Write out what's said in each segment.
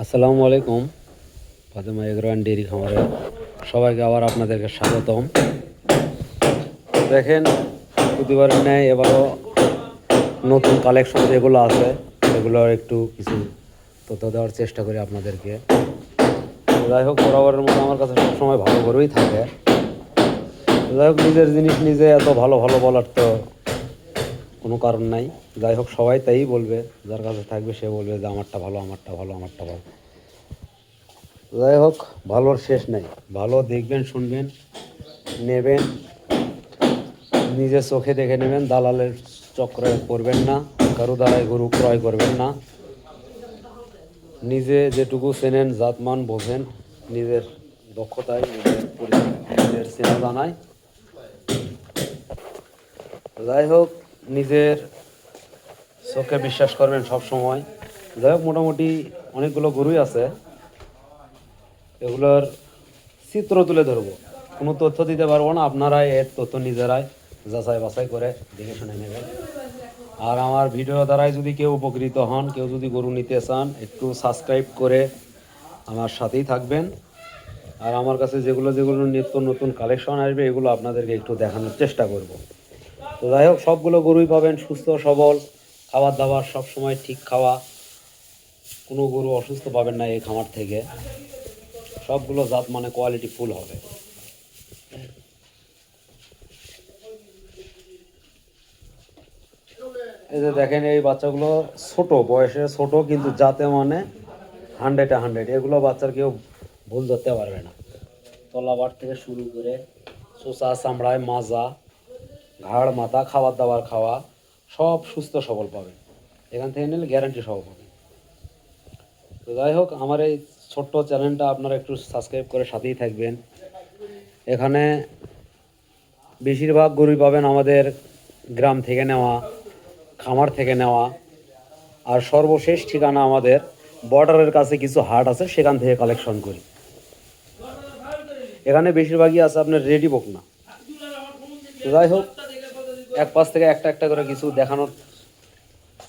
আসসালামু আলাইকুম। ফাতেমা এগ্রান ডেরি খামারে সবাইকে আবার আপনাদেরকে স্বাগতম। দেখেন প্রতিবারের ন্যায় এবারও নতুন কালেকশন যেগুলো আছে সেগুলোর একটু কিছু তথ্য দেওয়ার চেষ্টা করি আপনাদেরকে। যাই হোক, বরাবরের মতো আমার কাছে সবসময় ভালো করেই থাকে। যাই হোক, নিজের জিনিস নিজে এত ভালো ভালো বলার তো কোনো কারণ নাই। যাই হোক, সবাই তাই বলবে, যার কাছে থাকবে সে বলবে যে, আমারটা ভালো আমারটা ভালো আমারটা ভালো। যাই হোক, ভালোর শেষ নাই। ভালো দেখবেন, শুনবেন, নেবেন, নিজে চোখে দেখে নেবেন, দালালের চক্র করবেন না, কারও দ্বারাই গরু ক্রয় করবেন না। নিজে যেটুকু চেনেন, জাতমান বোঝেন, নিজের দক্ষতায়, নিজের নিজের চেনা জানায়। যাই হোক, নিজের চোখে বিশ্বাস করবেন সব সময়। যাই হোক, মোটামুটি অনেকগুলো গরুই আছে। এগুলোর চিত্র তুলে ধরবো। কোনো তথ্য দিতে পারব না, আপনারাই এর তথ্য নিজেরাই যাচাই বাছাই করে দেখে শুনে নেবেন। আর আমার ভিডিও দ্বারাই যদি কেউ উপকৃত হন, কেউ যদি গরু নিতে চান, একটু সাবস্ক্রাইব করে আমার সাথেই থাকবেন। আর আমার কাছে যেগুলো যেগুলো নিত্য নতুন কালেকশন আসবে, এগুলো আপনাদেরকে একটু দেখানোর চেষ্টা করব। তো যাই হোক, সবগুলো গরুই পাবেন সুস্থ, সবল। খাবার দাবার সব সময় ঠিক খাওয়া, কোনো গরু অসুস্থ পাবেন না এই খামার থেকে। সবগুলো জাত মানে কোয়ালিটি ফুল হবে। এই যে দেখেন এই বাচ্চাগুলো ছোট বয়সে ছোট, কিন্তু জাতে মানে হান্ড্রেডে হান্ড্রেড এগুলো বাচ্চার কেউ ভুল ধরতে পারবে না। তলাবার থেকে শুরু করে চোষা চামড়ায় মাজা, ঘাড়, মাথা খাবার দাবার খাওয়া। সব সুস্থ সবল পাবেন এখান থেকে নিলে গ্যারান্টি সহ পাবেন তো যাই হোক, আমার এই ছোট্ট চ্যানেলটা আপনারা একটু সাবস্ক্রাইব করে সাথেই থাকবেন। এখানে বেশিরভাগ গরুই পাবেন আমাদের গ্রাম থেকে নেওয়া, খামার থেকে নেওয়া। আর সর্বশেষ ঠিকানা আমাদের বর্ডারের কাছে কিছু হাট আছে, সেখান থেকে কালেকশন করি। এখানে বেশিরভাগই আছে আপনার রেডি বক না তো যাই হোক এক পাশ থেকে একটা একটা করে কিছু দেখানোর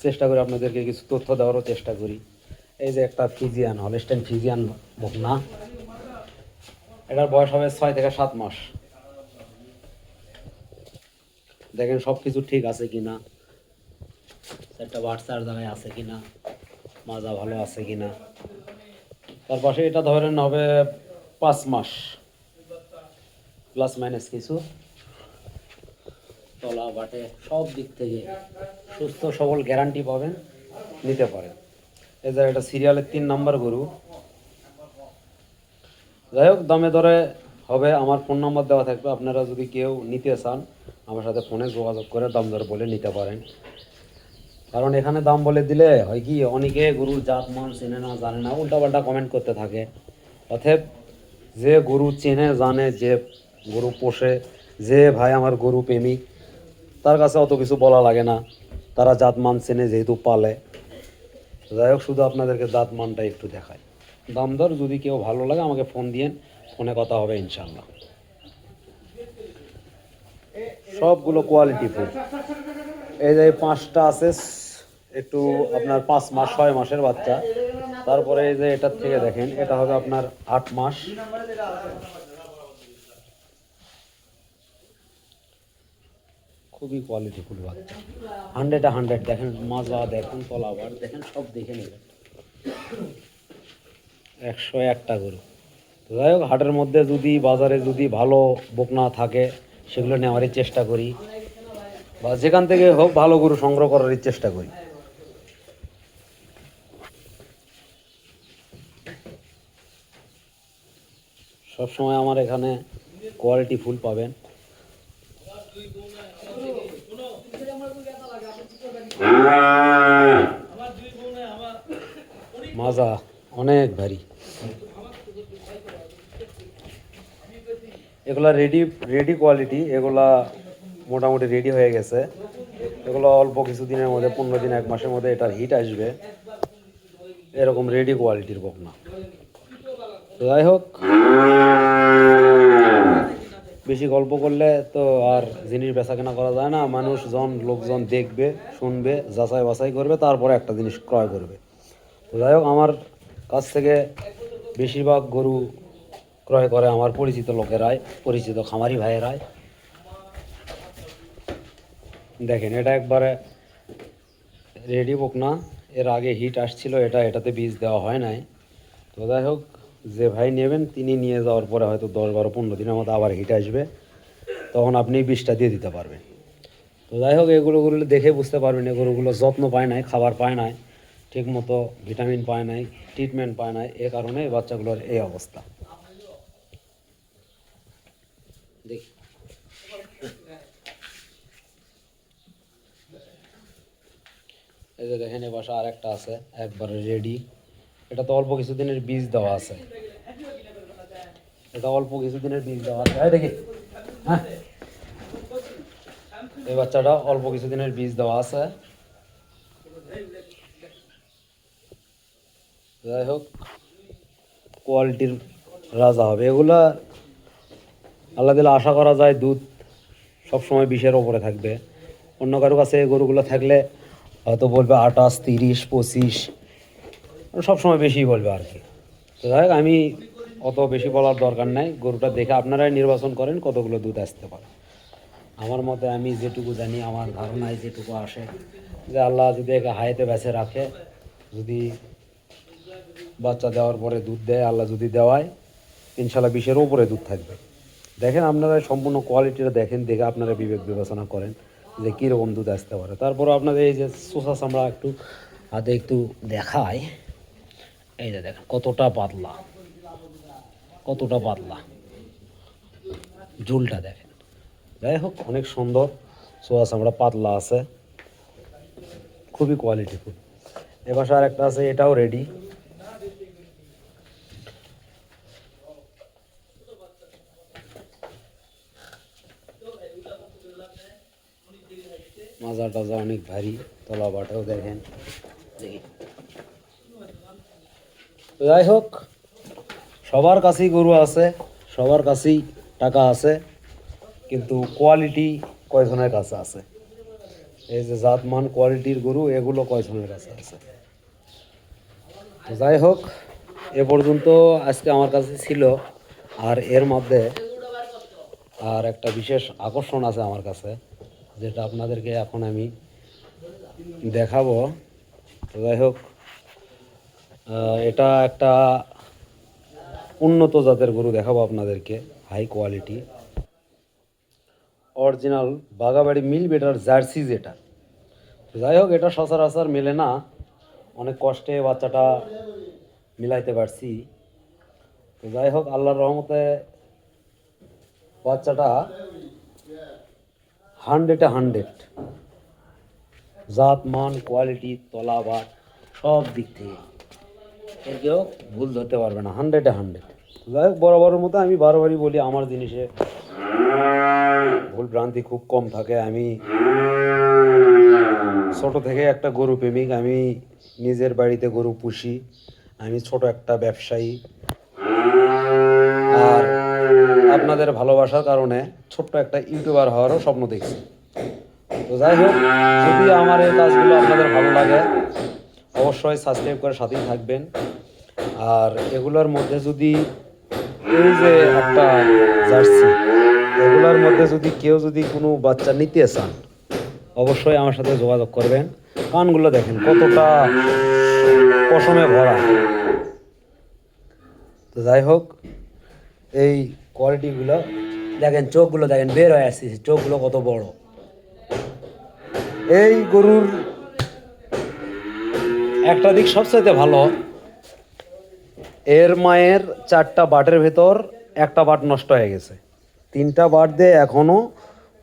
চেষ্টা করি, আপনাদেরকে কিছু তথ্য দেওয়ারও চেষ্টা করি। এই যে একটা ফিজিয়ান, হলস্টাইন ফিজিয়ান বকনা। এটার বয়স হবে ছয় থেকে সাত মাস। দেখেন সব কিছু ঠিক আছে কিনা? একটা বাচ্চার জায়গায় আছে কি না মাজা ভালো আছে কি না তার পাশে এটা ধরেন হবে পাঁচ মাস। প্লাস মাইনাস কিছু। তলা, বাটে, সব দিক থেকে সুস্থ, সবল গ্যারান্টি পাবেন, নিতে পারেন। যে এটা সিরিয়ালের তিন নাম্বার গরু। যাই হোক, দামে দরে হবে, আমার ফোন নাম্বার দেওয়া থাকবে। আপনারা যদি কেউ নিতে চান, আমার সাথে ফোনে যোগাযোগ করে দাম দর বলে নিতে পারেন। কারণ এখানে দাম বলে দিলে হয় কি, অনেকে গরুর জাত, মান চেনে না, জানে না, উল্টাপাল্টা কমেন্ট করতে থাকে। অতএব যে গরু চেনে, জানে, যে গরু পোষে, যে ভাই আমার গরু প্রেমিক তার কাছে অত কিছু বলা লাগে না। তারা জাত মান চেনে যেহেতু পালে। যাই হোক, শুধু আপনাদেরকে দাঁত মানটা একটু দেখায় দাম দর যদি কেউ ভালো লাগে, আমাকে ফোন দিয়েন, ফোনে কথা হবে ইনশাল্লাহ সবগুলো কোয়ালিটি ফুল। এই যে পাঁচটা আছে, একটু আপনার পাঁচ মাস, ছয় মাসের বাচ্চা। তারপরে এই যে এটার থেকে দেখেন, এটা হবে আপনার আট মাস। খুবই কোয়ালিটি ফুল বাচ্চা হান্ড্রেডে হান্ড্রেড দেখেন মাজা, দেখেন তলাবার, দেখেন সব দেখে নেবেন। একশো একটা গরু। তো যাই হোক, হাটের মধ্যে যদি, বাজারে যদি ভালো বকনা থাকে, সেগুলো নেওয়ারই চেষ্টা করি। বা যেখান থেকে হোক ভালো গরু সংগ্রহ করারই চেষ্টা করি। সবসময় আমার এখানে কোয়ালিটি ফুল পাবেন। মাজা, অনেক ভারী। এগুলা রেডি রেডি কোয়ালিটি এগুলা মোটামুটি রেডি হয়ে গেছে। এগুলো অল্প কিছুদিনের মধ্যে, পনেরো দিন, এক মাসের মধ্যে এটার হিট আসবে। এরকম রেডি কোয়ালিটির বকনা। যাই হোক। বেশি গল্প করলে তো আর জিনিস বেচা কেনা করা যায় না। মানুষজন লোকজন দেখবে, শুনবে, যাচাই বাছাই করবে, তারপরে একটা জিনিস ক্রয় করবে। যাই হোক, আমার কাছ থেকে বেশিরভাগ গরু ক্রয় করে আমার পরিচিত লোকেরাই, পরিচিত খামারি ভাইয়েরাই। দেখেন, এটা একবারে রেডি বুক না এর আগে হিট আসছিল, এটা এটাতে বীজ দেওয়া হয় নাই। তো যাই হোক যে ভাই নেবেন, তিনি নিয়ে যাওয়ার পরে হয়তো দশ বারো পনেরো দিনের মতো আবার হিট আসবে, তখন আপনি বিষটা দিয়ে দিতে পারবেন। তো যাই হোক, এগুলো গরুগুলো দেখে বুঝতে পারবেন এই গরুগুলো যত্ন পায় নাই, খাবার পায় নাই ঠিক মতো ভিটামিন পায় নাই ট্রিটমেন্ট পায় নাই, এ কারণে বাচ্চাগুলোর এই অবস্থা। দেখি। এই যে দেখেন, এ বাসা আর একটা আছে, একবারে রেডি এটা তো অল্প কিছুদিনের বীজ দেওয়া আছে। এটা অল্প কিছুদিনের বীজ দেওয়া আছে। দেখি। হ্যাঁ। এই বাচ্চাটা অল্প কিছুদিনের বীজ দেওয়া আছে। যাই হোক, কোয়ালিটির রাজা হবে। এগুলা আল্লাহ দিলে আশা করা যায়, দুধ সবসময় বিষের ওপরে থাকবে। অন্য কারও কাছে গরুগুলো থাকলে হয়তো বলবে আঠাশ, তিরিশ, পঁচিশ সবসময় বেশি বলবে আর কি। তো যাই আমি অত বেশি বলার দরকার নাই। গরুটা দেখে আপনারাই নির্বাচন করেন কতগুলো দুধ আসতে পারে। আমার মতে আমি যেটুকু জানি, আমার ধারণায় যেটুকু আসে, যে আল্লাহ যদি একে হাইতে বেছে রাখে, যদি বাচ্চা দেওয়ার পরে দুধ দেয়, আল্লাহ যদি দেওয়ায়, ইনশাল্লাহ বিশের ওপরে দুধ থাকবে। দেখেন আপনারা সম্পূর্ণ কোয়ালিটিটা দেখেন, দেখে আপনারা বিবেক বিবেচনা করেন, যে কীরকম দুধ আসতে পারে। তারপর আপনাদের এই যে সোসা চামড়া একটু হাতে একটু দেখায় এই যে দেখেন, কতটা পাতলা। কতটা পাতলা। ঝুলটা দেখেন। যাই হোক, অনেক সুন্দর। সোয়া চামড়া পাতলা আছে। খুবই কোয়ালিটি কোয়ালিটিফুল এবার আর একটা আছে, এটাও রেডি মাজা টাজা অনেক ভারী তলা বাটাও দেখেন দেখি তো যাই হোক, সবার কাছেই গরু আছে, সবার কাছেই টাকা আছে, কিন্তু কোয়ালিটি কয়জনের কাছে আছে? এই যে জাতমান কোয়ালিটির গরু, এগুলো কয়জনের কাছে আছে? যাই হোক, এ পর্যন্ত আজকে আমার কাছে ছিল, আর এর মধ্যে আর একটা বিশেষ আকর্ষণ আছে আমার কাছে, যেটা আপনাদেরকে এখন আমি দেখাবো। তো যাই হোক এটা একটা উন্নত জাতের গরু দেখাবো আপনাদেরকে হাই কোয়ালিটি অরিজিনাল বাগাবাড়ি মিল বেটার জার্সি যেটা। যাই হোক, এটা সচরাচর মেলে না। অনেক কষ্টে বাচ্চাটা মিলাইতে পারছি। তো যাই হোক, আল্লাহর রহমতে বাচ্চাটা হান্ড্রেডে হান্ড্রেড জাত, মান কোয়ালিটি তলা বাট সব দিক থেকে। এর কেউ ভুল ধরতে পারবে না হান্ড্রেডে হান্ড্রেড যাই হোক, বরাবরের মতো আমি বারবারই বলি, আমার জিনিসে ভুল ভ্রান্তি খুব কম থাকে। আমি ছোট থেকে একটা গরু প্রেমিক, আমি নিজের বাড়িতে গরু পুষি, আমি ছোট একটা ব্যবসায়ী। আর আপনাদের ভালোবাসার কারণে ছোট্ট একটা ইউটিউবার হওয়ারও স্বপ্ন দেখছি। তো যাই হোক, যদি আমার এই কাজগুলো আপনাদের ভালো লাগে অবশ্যই সাবস্ক্রাইব করে সাথেই থাকবেন। আর এগুলোর মধ্যে যদি এই যে একটা জার্সি এগুলোর মধ্যে যদি কেউ যদি কোনো বাচ্চা নিতে চান, অবশ্যই আমার সাথে যোগাযোগ করবেন। কানগুলো দেখেন কতটা পশমে ভরা। তো যাই হোক, এই কোয়ালিটিগুলো দেখেন, চোখগুলো দেখেন, বের হয়ে আসছে, চোখগুলো কত বড়। এই গরুর একটা দিক সবচাইতে ভালো, এর মায়ের চারটা বাটের ভেতর একটা বাট নষ্ট হয়ে গেছে। তিনটা বাট দিয়ে এখনও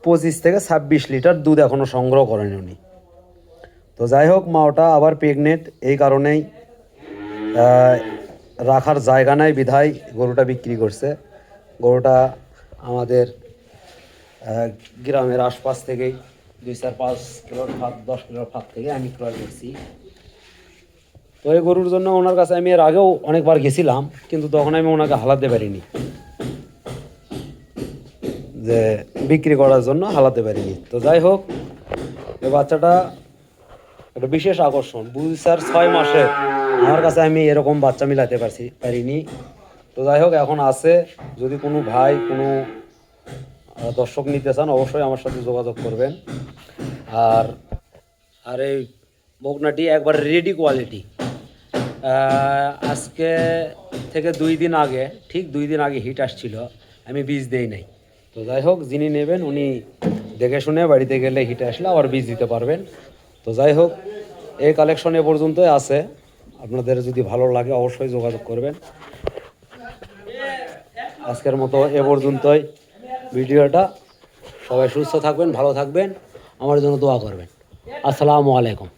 পঁচিশ থেকে ছাব্বিশ লিটার দুধ এখনও সংগ্রহ করেন উনি। তো যাই হোক, মা ওটা আবার প্রেগনেন্ট এই কারণেই রাখার জায়গা নাই, বিধায় গরুটা বিক্রি করছে। গরুটা আমাদের গ্রামের আশপাশ থেকেই দুই চার পাঁচ কিলোর ফাঁক, দশ কিলোর ফাঁক থেকে আমি ক্রয় করছি। তো এই গরুর জন্য ওনার কাছে আমি এর আগেও অনেকবার গেছিলাম, কিন্তু তখন আমি ওনাকে হালাতে পারিনি। যে বিক্রি করার জন্য হালাতে পারিনি। তো যাই হোক এই বাচ্চাটা একটা বিশেষ আকর্ষণ। বুঝি স্যার ছয় মাসে আমার কাছে আমি এরকম বাচ্চা মিলাতে পারছি, পারিনি। তো যাই হোক, এখন আছে। যদি কোনো ভাই, কোনো দর্শক নিতে চান, অবশ্যই আমার সাথে যোগাযোগ করবেন। আর আর এই বকনাটি একবার রেডি কোয়ালিটি আজকে থেকে দুই দিন আগে, ঠিক দুই দিন আগে হিট আসছিল, আমি বীজ দেই নাই। তো যাই হোক, যিনি নেবেন, উনি দেখে শুনে বাড়িতে গেলে হিট আসলে আবার বীজ দিতে পারবেন। তো যাই হোক, এই কালেকশন এ পর্যন্তই আছে। আপনাদের যদি ভালো লাগে, অবশ্যই যোগাযোগ করবেন। আজকের মতো এ পর্যন্তই। ভিডিওটা সবাই সুস্থ থাকবেন, ভালো থাকবেন। আমার জন্য দোয়া করবেন। আসসালামু আলাইকুম।